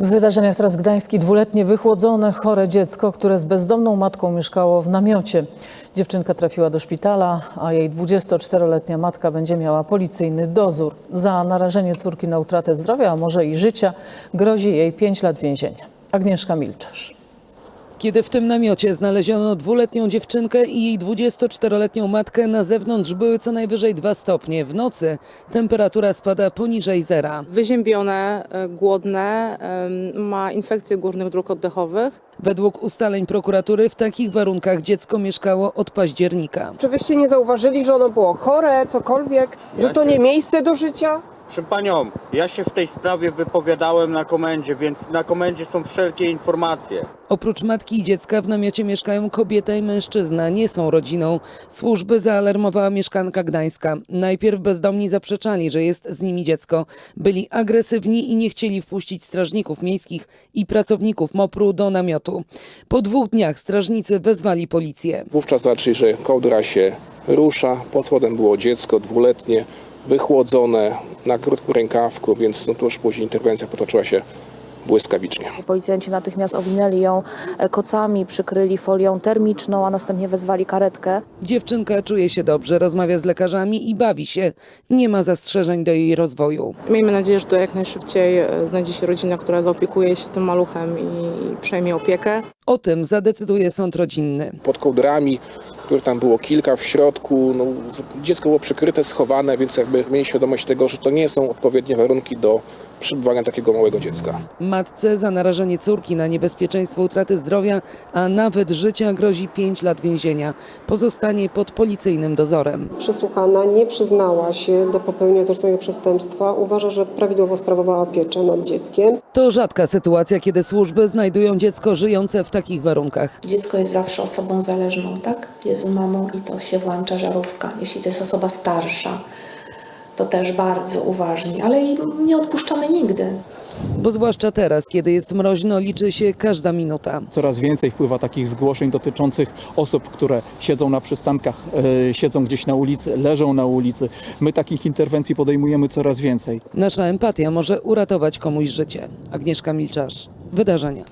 W wydarzeniach teraz gdański dwuletnie wychłodzone, chore dziecko, które z bezdomną matką mieszkało w namiocie. Dziewczynka trafiła do szpitala, a jej 24-letnia matka będzie miała policyjny dozór. Za narażenie córki na utratę zdrowia, a może i życia, grozi jej 5 lat więzienia. Agnieszka Milczarz. Kiedy w tym namiocie znaleziono dwuletnią dziewczynkę i jej 24-letnią matkę, na zewnątrz były co najwyżej 2 stopnie. W nocy temperatura spada poniżej zera. wyziębione, e, głodne, ma infekcje górnych dróg oddechowych. Według ustaleń prokuratury w takich warunkach dziecko mieszkało od października. Czy wyście nie zauważyli, że ono było chore, cokolwiek? Że to nie miejsce do życia? Proszę panią, ja się w tej sprawie wypowiadałem na komendzie, więc na komendzie są wszelkie informacje. Oprócz matki i dziecka w namiocie mieszkają kobieta i mężczyzna, nie są rodziną. Służby zaalarmowała mieszkanka Gdańska. Najpierw bezdomni zaprzeczali, że jest z nimi dziecko. Byli agresywni i nie chcieli wpuścić strażników miejskich i pracowników MOPR-u do namiotu. Po dwóch dniach strażnicy wezwali policję. Wówczas zobaczyli, że kołdra się rusza. Pod spodem było dziecko dwuletnie, wychłodzone na krótkim rękawku, więc no to już później interwencja potoczyła się błyskawicznie. Policjanci natychmiast owinęli ją e, kocami, przykryli folią termiczną, a następnie wezwali karetkę. Dziewczynka czuje się dobrze, rozmawia z lekarzami i bawi się. Nie ma zastrzeżeń do jej rozwoju. Miejmy nadzieję, że to jak najszybciej e, znajdzie się rodzina, która zaopiekuje się tym maluchem i przejmie opiekę. O tym zadecyduje sąd rodzinny. Pod kołdrami, które tam było kilka w środku, no, dziecko było przykryte, schowane, więc jakby mieli świadomość tego, że to nie są odpowiednie warunki do przebywania takiego małego dziecka. Matce za narażenie córki na niebezpieczeństwo utraty zdrowia, a nawet życia grozi 5 lat więzienia. Pozostanie pod policyjnym dozorem. Przesłuchana nie przyznała się do popełnienia zarzuconego przestępstwa. Uważa, że prawidłowo sprawowała pieczę nad dzieckiem. To rzadka sytuacja, kiedy służby znajdują dziecko żyjące w takich warunkach. Dziecko jest zawsze osobą zależną, tak? Jest z mamą i to się włącza żarówka. Jeśli to jest osoba starsza, to też bardzo uważnie, ale i nie odpuszczamy nigdy. Bo zwłaszcza teraz, kiedy jest mroźno, liczy się każda minuta. Coraz więcej wpływa takich zgłoszeń dotyczących osób, które siedzą na przystankach, e, siedzą gdzieś na ulicy, leżą na ulicy. My takich interwencji podejmujemy coraz więcej. Nasza empatia może uratować komuś życie. Agnieszka Milczarz. Wydarzenia.